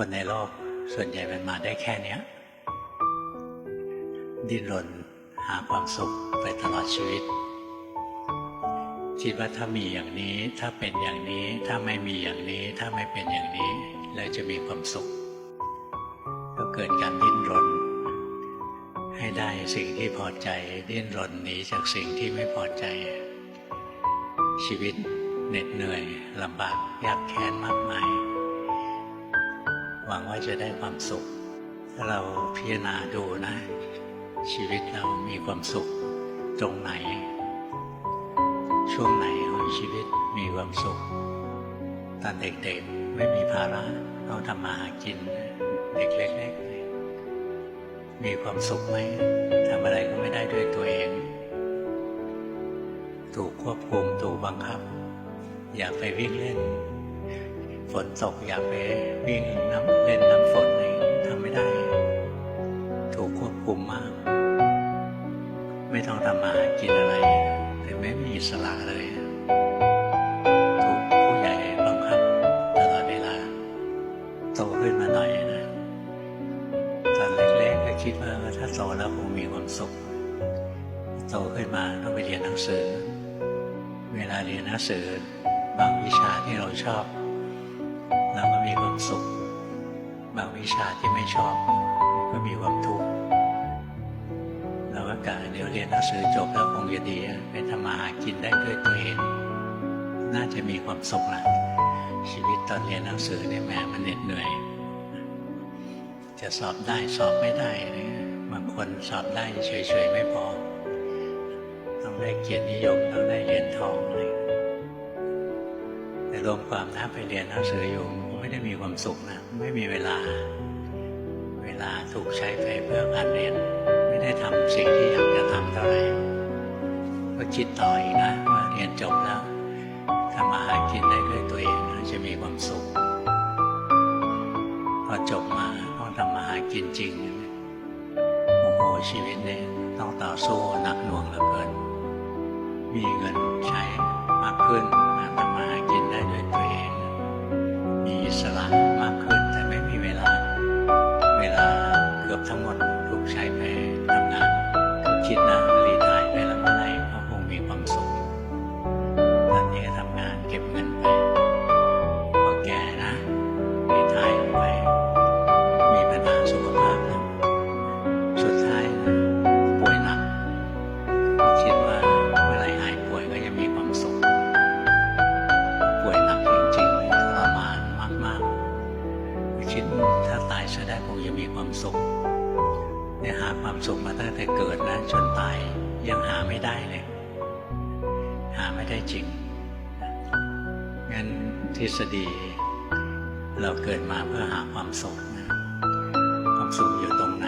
คนในโลกส่วนใหญ่มันมาได้แค่เนี้ย ดิ้นรนหาความสุขไปตลอดชีวิต คิดว่าถ้ามีอย่างนี้ ถ้าเป็นอย่างนี้ ถ้าไม่มีอย่างนี้ ถ้าไม่เป็นอย่างนี้เราจะมีความสุข ก็เกิดการดิ้นรน ให้ได้สิ่งที่พอใจ ดิ้นรนหนีจากสิ่งที่ไม่พอใจ ชีวิตเหน็ดเหนื่อยลำบากยากแค้นมากมาย หวังว่าจะได้ความสุข ถ้าเราพิจารณาดูนะ ชีวิตเรามีความสุขตรงไหน ช่วงไหนของชีวิตมีความสุข ตอนเด็กๆไม่มีภาระต้องทำมาหากินเด็กเล็กๆมีความสุขไหมทำอะไรก็ไม่ได้ด้วยตัวเอง ถูกควบคุมถูกบังคับ อยากไปวิ่งเล่น นตกอยากไปวิ่งน้ำเล่นน้ำฝนอะไรทำไม่ได้ ถูกควบคุมมาก ไม่ต้องทำมากินอะไรแต่ไม่มีอิสระเลย ถูกผู้ใหญ่บังคับตลอดเวลา โตขึ้นมาหน่อยนะตอนเล็กๆก็คิดว่าถ้าโตแล้วคงมีความสุข โตขึ้นมาต้องไปเรียนหนังสือ เวลาเรียนหนังสือบางวิชาที่เราชอบ มีความสุข บางวิชาที่ไม่ชอบ ก็มีความทุกข์เราก็กะเดี๋ยวเรียนหนังสือจบแล้วคงจะดีไปทำมาหากินได้ด้วยตัวเอง น่าจะมีความสุขนะชีวิตตอนเรียนหนังสือเนี่ยแม่มันเหน็ดเหนื่อย จะสอบได้สอบไม่ได้บางคนสอบได้เฉยๆไม่พอ ต้องได้เกียรตินิยมต้องได้เหรียญทองอะไรแต่รวมความนะไปเรียนหนังสืออยู่ ไม่ได้มีความสุขนะไม่มีเวลา เวลาถูกใช้ไปเพื่อการเรียน ไม่ได้ทำสิ่งที่อยากจะทำเท่าไหร่ก็คิดต่ออีกนะว่าเรียนจบแล้วทำมาหากินได้ด้วยตัวเองจะมีความสุขพอจบมาต้องทำมาหากินจริงโอ้โหชีวิตเนี่ยต้องต่อสู้หนักหน่วงเหลือเกิน มีเงินใช้มากขึ้น ความสุขเนี่ยหาความสุขมาตั้งแต่เกิดนะจนตายยังหาไม่ได้เลย หาไม่ได้จริงงั้นทฤษฎี เราเกิดมาเพื่อหาความสุขนะความสุขอยู่ตรงไหน